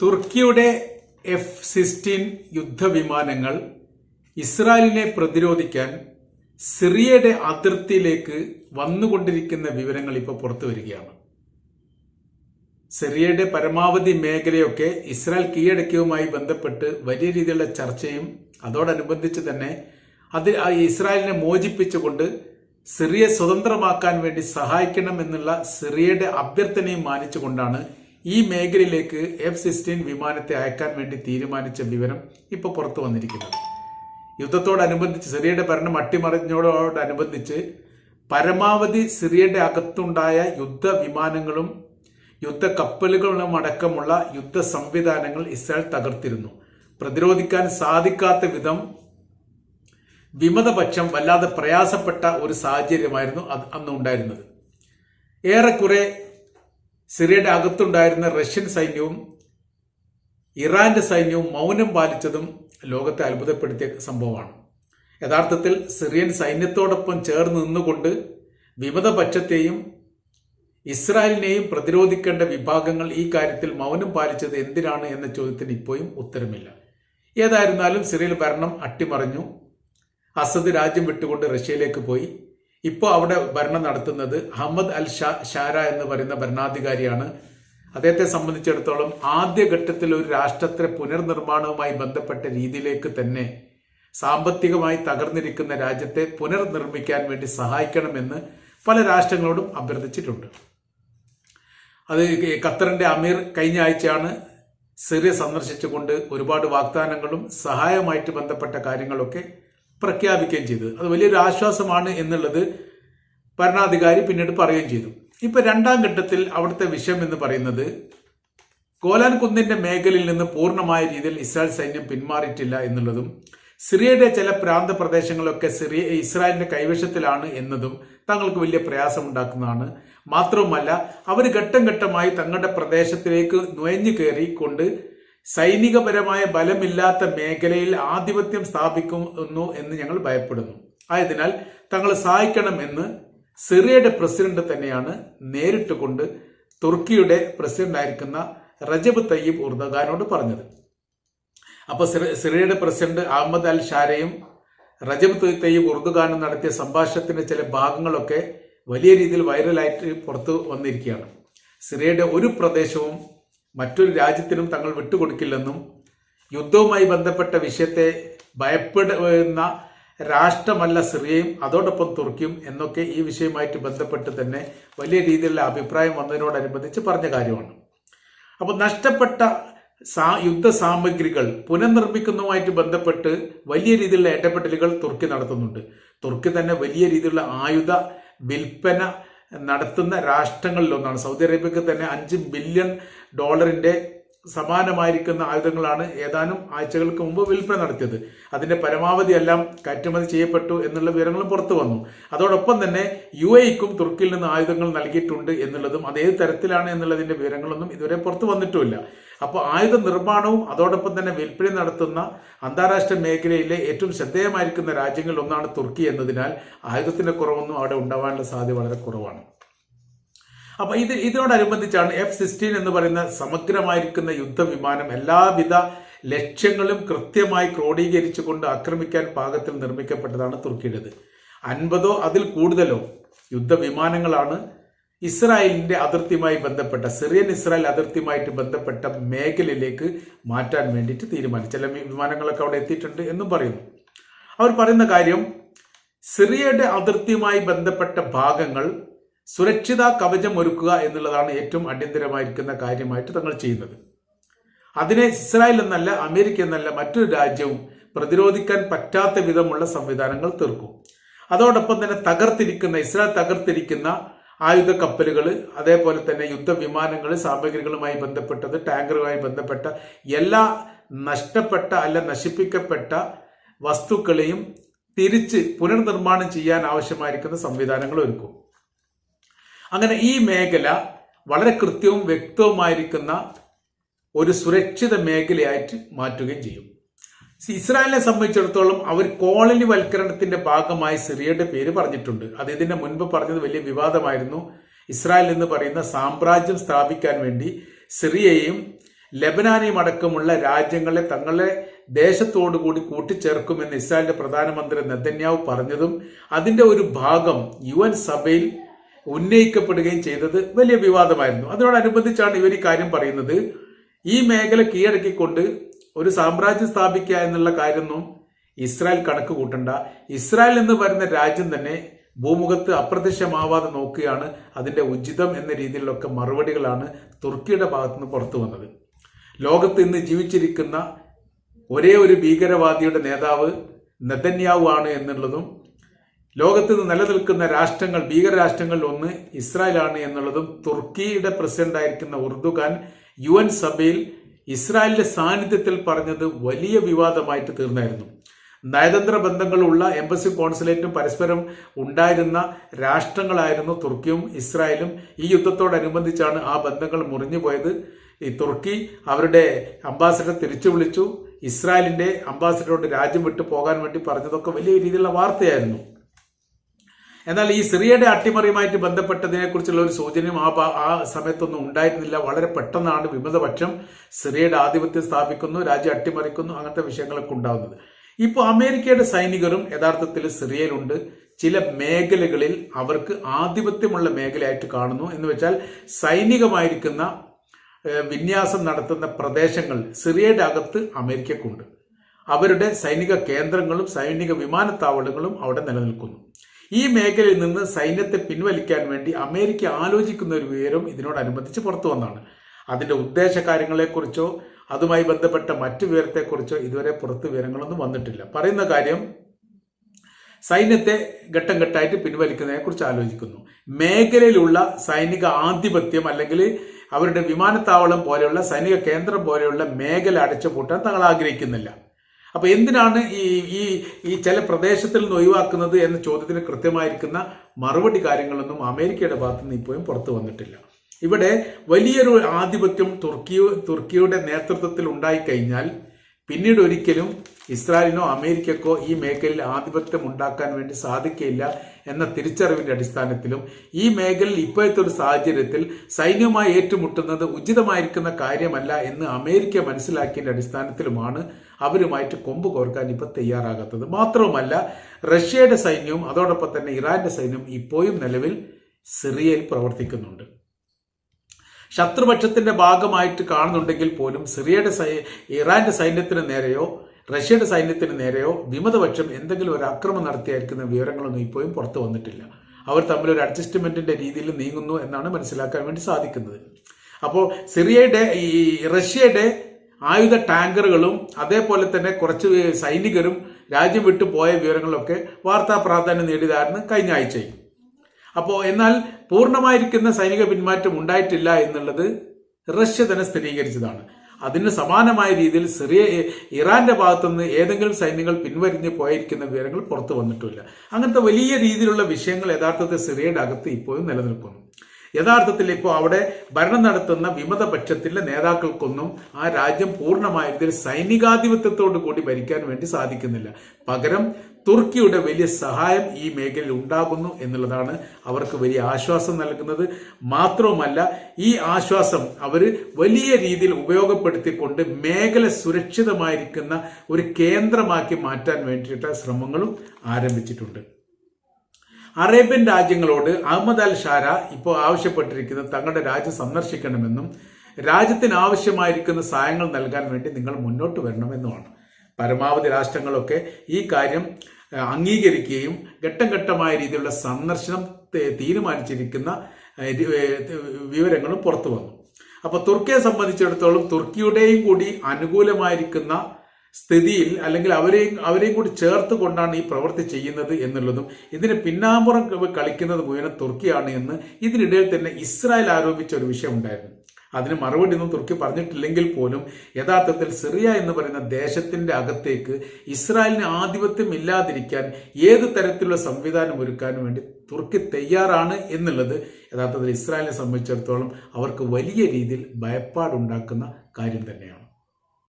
തുർക്കിയുടെ F sixteen യുദ്ധവിമാനങ്ങൾ ഇസ്രായേലിനെ പ്രതിരോധിക്കാൻ സിറിയയുടെ അതിർത്തിയിലേക്ക് വന്നുകൊണ്ടിരിക്കുന്ന വിവരങ്ങൾ ഇപ്പോൾ പുറത്തു വരികയാണ്. സിറിയയുടെ പരമാവധി മേഖലയൊക്കെ ഇസ്രായേൽ കീഴടക്കിയതുമായി ബന്ധപ്പെട്ട് വലിയ രീതിയിലുള്ള ചർച്ചയും അതോടനുബന്ധിച്ച് തന്നെ അത് ഇസ്രായേലിനെ മോചിപ്പിച്ചുകൊണ്ട് സിറിയ സ്വതന്ത്രമാക്കാൻ വേണ്ടി സഹായിക്കണം എന്നുള്ള സിറിയയുടെ അഭ്യർത്ഥനയും മാനിച്ചുകൊണ്ടാണ് ഈ മേഖലയിലേക്ക് എഫ് സിക്സ്റ്റീൻ വിമാനത്തെ അയക്കാൻ വേണ്ടി തീരുമാനിച്ച വിവരം ഇപ്പോൾ പുറത്തു വന്നിരിക്കുന്നത്. യുദ്ധത്തോടനുബന്ധിച്ച് സിറിയയുടെ ഭരണം അട്ടിമറിഞ്ഞോടനുബന്ധിച്ച് പരമാവധി സിറിയയുടെ അകത്തുണ്ടായ യുദ്ധ വിമാനങ്ങളും യുദ്ധ കപ്പലുകളും അടക്കമുള്ള യുദ്ധ സംവിധാനങ്ങൾ ഇസ്രായേൽ തകർത്തിരുന്നു. പ്രതിരോധിക്കാൻ സാധിക്കാത്ത വിധം വിമതപക്ഷം വല്ലാതെ പ്രയാസപ്പെട്ട ഒരു സാഹചര്യമായിരുന്നു അന്ന് ഉണ്ടായിരുന്നത് ഏറെക്കുറെ സിറിയയുടെ അകത്തുണ്ടായിരുന്ന റഷ്യൻ സൈന്യവും ഇറാന്റെ സൈന്യവും മൗനം പാലിച്ചതും ലോകത്തെ അത്ഭുതപ്പെടുത്തിയ സംഭവമാണ്. യഥാർത്ഥത്തിൽ സിറിയൻ സൈന്യത്തോടൊപ്പം ചേർന്ന് നിന്നുകൊണ്ട് വിമതപക്ഷത്തെയും ഇസ്രായേലിനെയും പ്രതിരോധിക്കേണ്ട വിഭാഗങ്ങൾ ഈ കാര്യത്തിൽ മൗനം പാലിച്ചത് എന്തിനാണ് എന്ന ചോദ്യത്തിന് ഇപ്പോഴും ഉത്തരമില്ല. ഏതായിരുന്നാലും സിറിയൽ ഭരണം അട്ടിമറിഞ്ഞു. അസദ് രാജ്യം വിട്ടുകൊണ്ട് റഷ്യയിലേക്ക് പോയി. ഇപ്പോൾ അവിടെ ഭരണം നടത്തുന്നത് അഹമ്മദ് അൽ ഷാ ഷാര എന്ന് പറയുന്ന ഭരണാധികാരിയാണ്. അദ്ദേഹത്തെ സംബന്ധിച്ചിടത്തോളം ആദ്യഘട്ടത്തിൽ ഒരു രാഷ്ട്രത്തിലെ പുനർനിർമ്മാണവുമായി ബന്ധപ്പെട്ട രീതിയിലേക്ക് തന്നെ സാമ്പത്തികമായി തകർന്നിരിക്കുന്ന രാജ്യത്തെ പുനർനിർമ്മിക്കാൻ വേണ്ടി സഹായിക്കണമെന്ന് പല രാഷ്ട്രങ്ങളോടും അഭ്യർത്ഥിച്ചിട്ടുണ്ട്. അത് ഖത്തറിന്റെ അമീർ കഴിഞ്ഞ ആഴ്ചയാണ് സിറിയ സന്ദർശിച്ചുകൊണ്ട് ഒരുപാട് വാഗ്ദാനങ്ങളും സഹായമായിട്ട് ബന്ധപ്പെട്ട കാര്യങ്ങളൊക്കെ പ്രഖ്യാപിക്കുകയും ചെയ്തത് അത് വലിയൊരു ആശ്വാസമാണ് എന്നുള്ളത് ഭരണാധികാരി പിന്നീട് പറയുകയും ചെയ്തു. ഇപ്പൊ രണ്ടാം ഘട്ടത്തിൽ അവിടുത്തെ വിഷയം എന്ന് പറയുന്നത് ഗോലാൻ കുന്നിന്റെ മേഖലയിൽ നിന്ന് പൂർണമായ രീതിയിൽ ഇസ്രായേൽ സൈന്യം പിന്മാറിയിട്ടില്ല എന്നുള്ളതും സിറിയയുടെ ചില പ്രാന്ത പ്രദേശങ്ങളൊക്കെ സിറിയ ഇസ്രായേലിന്റെ കൈവശത്തിലാണ് എന്നതും തങ്ങൾക്ക് വലിയ പ്രയാസമുണ്ടാക്കുന്നതാണ്. മാത്രവുമല്ല അവർ ഘട്ടം ഘട്ടമായി തങ്ങളുടെ പ്രദേശത്തിലേക്ക് നുഴഞ്ഞു കയറിക്കൊണ്ട് സൈനികപരമായ ബലമില്ലാത്ത മേഖലയിൽ ആധിപത്യം സ്ഥാപിക്കുന്നു എന്ന് ഞങ്ങൾ ഭയപ്പെടുന്നു. ആയതിനാൽ തങ്ങളെ സഹായിക്കണമെന്ന് സിറിയയുടെ പ്രസിഡന്റ് തന്നെയാണ് നേരിട്ട് കൊണ്ട് തുർക്കിയുടെ പ്രസിഡന്റ് ആയിരിക്കുന്ന റജബ് തയ്യബ് ഉർദഗാനോട് പറഞ്ഞത്. അപ്പൊ സിറിയയുടെ പ്രസിഡന്റ് അഹമ്മദ് അൽ ഷാരയും റജബ് തയ്യബ് ഉർദുഖാനും നടത്തിയ സംഭാഷണത്തിന്റെ ചില ഭാഗങ്ങളൊക്കെ വലിയ രീതിയിൽ വൈറലായിട്ട് പുറത്തു വന്നിരിക്കുകയാണ്. സിറിയയുടെ ഒരു പ്രദേശവും മറ്റൊരു രാജ്യത്തിനും തങ്ങൾ വിട്ടുകൊടുക്കില്ലെന്നും യുദ്ധവുമായി ബന്ധപ്പെട്ട വിഷയത്തെ ഭയപ്പെടുന്ന രാഷ്ട്രമല്ല സിറിയയും അതോടൊപ്പം തുർക്കിയും എന്നൊക്കെ ഈ വിഷയവുമായിട്ട് ബന്ധപ്പെട്ട് തന്നെ വലിയ രീതിയിലുള്ള അഭിപ്രായം വന്നതിനോടനുബന്ധിച്ച് പറഞ്ഞ കാര്യമാണ്. അപ്പോൾ നഷ്ടപ്പെട്ട സാ യുദ്ധ സാമഗ്രികൾ പുനർനിർമ്മിക്കുന്നതുമായിട്ട് ബന്ധപ്പെട്ട് വലിയ രീതിയിലുള്ള ഇടപെടലുകൾ തുർക്കി നടത്തുന്നുണ്ട്. തുർക്കി തന്നെ വലിയ രീതിയിലുള്ള ആയുധ വിൽപ്പന നടത്തുന്ന രാഷ്ട്രങ്ങളിലൊന്നാണ്. സൗദി അറേബ്യക്ക് തന്നെ അഞ്ച് ബില്യൺ ഡോളറിന്റെ സമാനമായിരിക്കുന്ന ആയുധങ്ങളാണ് ഏതാനും ആഴ്ചകൾക്ക് മുമ്പ് വിൽപ്പന നടത്തിയത്. അതിന്റെ പരമാവധി എല്ലാം കയറ്റുമതി ചെയ്യപ്പെട്ടു എന്നുള്ള വിവരങ്ങളും പുറത്തു വന്നു. അതോടൊപ്പം തന്നെ യു എക്കും തുർക്കിയിൽ നിന്ന് ആയുധങ്ങൾ നൽകിയിട്ടുണ്ട് എന്നുള്ളതും അത് ഏത് തരത്തിലാണ് എന്നുള്ളതിന്റെ വിവരങ്ങളൊന്നും ഇതുവരെ പുറത്തു വന്നിട്ടുമില്ല. അപ്പോൾ ആയുധ നിർമ്മാണവും അതോടൊപ്പം തന്നെ വിൽപ്പന നടത്തുന്ന അന്താരാഷ്ട്ര മേഖലയിലെ ഏറ്റവും ശ്രദ്ധേയമായിരിക്കുന്ന രാജ്യങ്ങളിൽ ഒന്നാണ് തുർക്കി എന്നതിനാൽ ആയുധത്തിന്റെ കുറവൊന്നും അവിടെ ഉണ്ടാവാനുള്ള സാധ്യത വളരെ കുറവാണ്. അപ്പൊ ഇത് ഇതിനോടനുബന്ധിച്ചാണ് എഫ് സിക്സ്റ്റീൻ എന്ന് പറയുന്ന സമഗ്രമായിരിക്കുന്ന യുദ്ധവിമാനം എല്ലാവിധ ലക്ഷ്യങ്ങളും കൃത്യമായി ക്രോഡീകരിച്ചു കൊണ്ട് ആക്രമിക്കാൻ പാകത്തിൽ നിർമ്മിക്കപ്പെട്ടതാണ് തുർക്കിയുടേത്. അൻപതോ അതിൽ കൂടുതലോ യുദ്ധവിമാനങ്ങളാണ് ഇസ്രായേലിന്റെ അതിർത്തിയുമായി ബന്ധപ്പെട്ട സിറിയൻ ഇസ്രായേൽ അതിർത്തിയുമായിട്ട് ബന്ധപ്പെട്ട മേഖലയിലേക്ക് മാറ്റാൻ വേണ്ടിയിട്ട് തീരുമാനിച്ചു. ചില വിമാനങ്ങളൊക്കെ അവിടെ എത്തിയിട്ടുണ്ട് എന്നും പറയുന്നു. അവർ പറയുന്ന കാര്യം സിറിയയുടെ അതിർത്തിയുമായി ബന്ധപ്പെട്ട ഭാഗങ്ങൾ സുരക്ഷിത കവചം ഒരുക്കുക എന്നുള്ളതാണ് ഏറ്റവും അടിയന്തരമായിരിക്കുന്ന കാര്യമായിട്ട് തങ്ങൾ ചെയ്യുന്നത്. അതിനെ ഇസ്രായേൽ എന്നല്ല അമേരിക്ക എന്നല്ല മറ്റൊരു രാജ്യവും പ്രതിരോധിക്കാൻ പറ്റാത്ത വിധമുള്ള സംവിധാനങ്ങൾ തീർക്കും. അതോടൊപ്പം തന്നെ തകർത്തിരിക്കുന്ന ഇസ്രായേൽ തകർത്തിരിക്കുന്ന ആയുധ കപ്പലുകൾ അതേപോലെ തന്നെ യുദ്ധവിമാനങ്ങൾ സാമഗ്രികളുമായി ബന്ധപ്പെട്ടത് ടാങ്കറുമായി ബന്ധപ്പെട്ട എല്ലാ നഷ്ടപ്പെട്ട അല്ല നശിപ്പിക്കപ്പെട്ട വസ്തുക്കളെയും തിരിച്ച് പുനർനിർമ്മാണം ചെയ്യാൻ ആവശ്യമായിരിക്കുന്ന സംവിധാനങ്ങൾ ഒരുക്കും. അങ്ങനെ ഈ മേഖല വളരെ കൃത്യവും വ്യക്തവുമായിരിക്കുന്ന ഒരു സുരക്ഷിത മേഖലയായിട്ട് മാറ്റുകയും ചെയ്യും. ഇസ്രായേലിനെ സംബന്ധിച്ചിടത്തോളം അവർ കോളനി വൽക്കരണത്തിന്റെ ഭാഗമായി സിറിയയുടെ പേര് പറഞ്ഞിട്ടുണ്ട്. അത് ഇതിന്റെ മുൻപ് പറഞ്ഞത് വലിയ വിവാദമായിരുന്നു. ഇസ്രായേൽ എന്ന് പറയുന്ന സാമ്രാജ്യം സ്ഥാപിക്കാൻ വേണ്ടി സിറിയയും ലെബനാനെയും അടക്കമുള്ള രാജ്യങ്ങളെ തങ്ങളെ ദേശത്തോടു കൂടി കൂട്ടിച്ചേർക്കുമെന്ന് ഇസ്രായേലിന്റെ പ്രധാനമന്ത്രി നെതന്യാവ് പറഞ്ഞതും അതിന്റെ ഒരു ഭാഗം യു സഭയിൽ ഉന്നയിക്കപ്പെടുകയും ചെയ്തത് വലിയ വിവാദമായിരുന്നു. അതിനോടനുബന്ധിച്ചാണ് ഇവർ ഈ കാര്യം പറയുന്നത്. ഈ മേഖല കീഴടക്കിക്കൊണ്ട് ഒരു സാമ്രാജ്യം സ്ഥാപിക്കുക എന്നുള്ള കാര്യമൊന്നും ഇസ്രായേൽ കണക്ക് കൂട്ടണ്ട. ഇസ്രായേൽ എന്ന് പറയുന്ന രാജ്യം തന്നെ ഭൂമുഖത്ത് അപ്രത്യക്ഷമാവാതെ നോക്കുകയാണ്. അതിന്റെ ഉചിതം എന്ന രീതിയിലൊക്കെ മറുപടികളാണ് തുർക്കിയുടെ ഭാഗത്തുനിന്ന് പുറത്തു വന്നത്. ലോകത്ത് ഇന്ന് ജീവിച്ചിരിക്കുന്ന ഒരേ ഒരു ഭീകരവാദിയുടെ നേതാവ് നെതന്യാവു ആണ് എന്നുള്ളതും ലോകത്ത് നിലനിൽക്കുന്ന രാഷ്ട്രങ്ങൾ ഭീകരരാഷ്ട്രങ്ങളിൽ ഒന്ന് ഇസ്രായേലാണ് എന്നുള്ളതും തുർക്കിയുടെ പ്രസിഡന്റ് ആയിരിക്കുന്ന ഉർദുഖാൻ യു എൻ സഭയിൽ ഇസ്രായേലിന്റെ സാന്നിധ്യത്തിൽ പറഞ്ഞത് വലിയ വിവാദമായിട്ട് തീർന്നായിരുന്നു. നയതന്ത്ര ബന്ധങ്ങളുള്ള എംബസി കോൺസുലേറ്റും പരസ്പരം ഉണ്ടായിരുന്ന രാഷ്ട്രങ്ങളായിരുന്നു തുർക്കിയും ഇസ്രായേലും. ഈ യുദ്ധത്തോടനുബന്ധിച്ചാണ് ആ ബന്ധങ്ങൾ മുറിഞ്ഞു പോയത്. ഈ തുർക്കി അവരുടെ അംബാസഡർ തിരിച്ചു വിളിച്ചു. ഇസ്രായേലിന്റെ അംബാസഡറോട് രാജ്യം വിട്ടു പോകാൻ വേണ്ടി പറഞ്ഞതൊക്കെ വലിയ രീതിയിലുള്ള വാർത്തയായിരുന്നു. എന്നാൽ ഈ സിറിയയുടെ അട്ടിമറിയുമായിട്ട് ബന്ധപ്പെട്ടതിനെക്കുറിച്ചുള്ള ഒരു സൂചനയും ആ ആ സമയത്തൊന്നും ഉണ്ടായിരുന്നില്ല. വളരെ പെട്ടെന്നാണ് വിമതപക്ഷം സിറിയയുടെ ആധിപത്യം സ്ഥാപിക്കുന്നു രാജ്യം അട്ടിമറിക്കുന്നു അങ്ങനത്തെ വിഷയങ്ങളൊക്കെ ഉണ്ടാകുന്നത് ഇപ്പോൾ അമേരിക്കയുടെ സൈനികരും യഥാർത്ഥത്തിൽ സിറിയയിലുണ്ട്. ചില മേഖലകളിൽ അവർക്ക് ആധിപത്യമുള്ള മേഖലയായിട്ട് കാണുന്നു. എന്ന് വെച്ചാൽ സൈനികമായിരിക്കുന്ന വിന്യാസം നടത്തുന്ന പ്രദേശങ്ങൾ സിറിയയുടെ അകത്ത് അമേരിക്കക്കുണ്ട്. അവരുടെ സൈനിക കേന്ദ്രങ്ങളും സൈനിക വിമാനത്താവളങ്ങളും അവിടെ നിലനിൽക്കുന്നു. ഈ മേഖലയിൽ നിന്ന് സൈന്യത്തെ പിൻവലിക്കാൻ വേണ്ടി അമേരിക്ക ആലോചിക്കുന്ന ഒരു വിവരം ഇതിനോടനുബന്ധിച്ച് പുറത്തു വന്നാണ് അതിന്റെ ഉദ്ദേശ കാര്യങ്ങളെക്കുറിച്ചോ അതുമായി ബന്ധപ്പെട്ട മറ്റു വിവരത്തെക്കുറിച്ചോ ഇതുവരെ പുറത്ത് വിവരങ്ങളൊന്നും വന്നിട്ടില്ല. പറയുന്ന കാര്യം സൈന്യത്തെ ഘട്ടം ഘട്ടമായിട്ട് പിൻവലിക്കുന്നതിനെ കുറിച്ച് ആലോചിക്കുന്നു. മേഖലയിലുള്ള സൈനിക ആധിപത്യം അല്ലെങ്കിൽ അവരുടെ വിമാനത്താവളം പോലെയുള്ള സൈനിക കേന്ദ്രം പോലെയുള്ള മേഖല അടച്ചുപൂട്ടാൻ തങ്ങൾ ആഗ്രഹിക്കുന്നില്ല അപ്പൊ എന്തിനാണ് ഈ ഈ ഈ ചില പ്രദേശത്തിൽ നിന്ന് ഒഴിവാക്കുന്നത് എന്ന ചോദ്യത്തിന് കൃത്യമായിരിക്കുന്ന മറുപടി കാര്യങ്ങളൊന്നും അമേരിക്കയുടെ ഭാഗത്തു നിന്ന് ഇപ്പോഴും പുറത്തു വന്നിട്ടില്ല. ഇവിടെ വലിയൊരു ആധിപത്യം തുർക്കി തുർക്കിയുടെ നേതൃത്വത്തിൽ ഉണ്ടായി കഴിഞ്ഞാൽ പിന്നീട് ഒരിക്കലും ഇസ്രായേലിനോ അമേരിക്കക്കോ ഈ മേഖലയിൽ ആധിപത്യം ഉണ്ടാക്കാൻ വേണ്ടി സാധിക്കില്ല എന്ന തിരിച്ചറിവിന്റെ അടിസ്ഥാനത്തിലും ഈ മേഖലയിൽ ഇപ്പോഴത്തെ ഒരു സാഹചര്യത്തിൽ സൈന്യവുമായി ഏറ്റുമുട്ടുന്നത് ഉചിതമായിരിക്കുന്ന കാര്യമല്ല എന്ന് അമേരിക്ക മനസ്സിലാക്കിയതിന്റെ അടിസ്ഥാനത്തിലുമാണ് അവരുമായിട്ട് കൊമ്പ് കോർക്കാൻ ഇപ്പൊ തയ്യാറാകാത്തത്. മാത്രവുമല്ല റഷ്യയുടെ സൈന്യവും അതോടൊപ്പം തന്നെ ഇറാന്റെ സൈന്യവും ഇപ്പോഴും നിലവിൽ സിറിയയിൽ പ്രവർത്തിക്കുന്നുണ്ട്. ശത്രുപക്ഷത്തിന്റെ ഭാഗമായിട്ട് കാണുന്നുണ്ടെങ്കിൽ പോലും സിറിയയുടെ സൈ ഇറാന്റെ സൈന്യത്തിന് നേരെയോ റഷ്യയുടെ സൈന്യത്തിന് നേരെയോ വിമതപക്ഷം എന്തെങ്കിലും ഒരു അക്രമം നടത്തിയായിരിക്കുന്ന വിവരങ്ങളൊന്നും ഇപ്പോഴും പുറത്തു വന്നിട്ടില്ല. അവർ തമ്മിൽ ഒരു അഡ്ജസ്റ്റ്മെന്റിന്റെ രീതിയിൽ നീങ്ങുന്നു എന്നാണ് മനസ്സിലാക്കാൻ വേണ്ടി സാധിക്കുന്നത്. അപ്പോൾ സിറിയയുടെ ഈ റഷ്യയുടെ ആയുധ ടാങ്കറുകളും അതേപോലെ തന്നെ കുറച്ച് സൈനികരും രാജ്യം വിട്ടു പോയ വിവരങ്ങളൊക്കെ വാർത്താ പ്രാധാന്യം നേടിയതായിരുന്നു കഴിഞ്ഞ ആഴ്ചയിൽ അപ്പോൾ എന്നാൽ പൂർണമായിരിക്കുന്ന സൈനിക പിന്മാറ്റം ഉണ്ടായിട്ടില്ല എന്നുള്ളത് റഷ്യ തന്നെ സ്ഥിരീകരിച്ചതാണ്. അതിന് സമാനമായ രീതിയിൽ സിറിയ ഇറാന്റെ ഭാഗത്തുനിന്ന് ഏതെങ്കിലും സൈന്യങ്ങൾ പിൻവലിഞ്ഞ് പോയിരിക്കുന്ന വിവരങ്ങൾ പുറത്തു വന്നിട്ടില്ല. അങ്ങനത്തെ വലിയ രീതിയിലുള്ള വിഷയങ്ങൾ യഥാർത്ഥത്തിൽ സിറിയയുടെ അകത്ത് ഇപ്പോഴും നിലനിൽക്കുന്നു. യഥാർത്ഥത്തിൽ ഇപ്പോൾ അവിടെ ഭരണം നടത്തുന്ന വിമതപക്ഷത്തിലെ നേതാക്കൾക്കൊന്നും ആ രാജ്യം പൂർണമായ രീതിയിൽ സൈനികാധിപത്യത്തോടു കൂടി ഭരിക്കാൻ വേണ്ടി സാധിക്കുന്നില്ല. പകരം തുർക്കിയുടെ വലിയ സഹായം ഈ മേഖലയിൽ ഉണ്ടാകുന്നു എന്നുള്ളതാണ് അവർക്ക് വലിയ ആശ്വാസം നൽകുന്നത്. മാത്രവുമല്ല ഈ ആശ്വാസം അവർ വലിയ രീതിയിൽ ഉപയോഗപ്പെടുത്തിക്കൊണ്ട് മേഖല സുരക്ഷിതമായിരിക്കുന്ന ഒരു കേന്ദ്രമാക്കി മാറ്റാൻ വേണ്ടിയിട്ട് ശ്രമങ്ങളും ആരംഭിച്ചിട്ടുണ്ട്. അറേബ്യൻ രാജ്യങ്ങളോട് അഹമ്മദ് അൽ ഷാര ഇപ്പോൾ ആവശ്യപ്പെട്ടിരിക്കുന്നത് തങ്ങളുടെ രാജ്യം സന്ദർശിക്കണമെന്നും രാജ്യത്തിന് ആവശ്യമായിരിക്കുന്ന സഹായങ്ങൾ നൽകാൻ വേണ്ടി നിങ്ങൾ മുന്നോട്ട് വരണമെന്നുമാണ്. പരമാവധി രാഷ്ട്രങ്ങളൊക്കെ ഈ കാര്യം അംഗീകരിക്കുകയും ഘട്ടം ഘട്ടമായ രീതിയിലുള്ള സന്ദർശനം തീരുമാനിച്ചിരിക്കുന്ന വിവരങ്ങളും പുറത്തു വന്നു. അപ്പോൾ തുർക്കിയെ സംബന്ധിച്ചിടത്തോളം തുർക്കിയുടെയും കൂടി അനുകൂലമായിരിക്കുന്ന സ്ഥിതിയിൽ അല്ലെങ്കിൽ അവരെയും അവരെയും കൂടി ചേർത്ത് കൊണ്ടാണ് ഈ പ്രവൃത്തി ചെയ്യുന്നത് എന്നുള്ളതും ഇതിന് പിന്നാമ്പുറം കളിക്കുന്നത് മുഴുവൻ തുർക്കിയാണ് എന്ന് ഇതിനിടയിൽ തന്നെ ഇസ്രായേൽ ആരോപിച്ച ഒരു വിഷയം ഉണ്ടായിരുന്നു. അതിന് മറുപടി ഒന്നും തുർക്കി പറഞ്ഞിട്ടില്ലെങ്കിൽ പോലും യഥാർത്ഥത്തിൽ സിറിയ എന്ന് പറയുന്ന ദേശത്തിന്റെ അകത്തേക്ക് ഇസ്രായേലിന് ആധിപത്യം ഇല്ലാതിരിക്കാൻ ഏത് തരത്തിലുള്ള സംവിധാനം ഒരുക്കാനും വേണ്ടി തുർക്കി തയ്യാറാണ് എന്നുള്ളത് യഥാർത്ഥത്തിൽ ഇസ്രായേലിനെ സംബന്ധിച്ചിടത്തോളം അവർക്ക് വലിയ രീതിയിൽ ഭയപ്പാടുണ്ടാക്കുന്ന കാര്യം തന്നെയാണ്.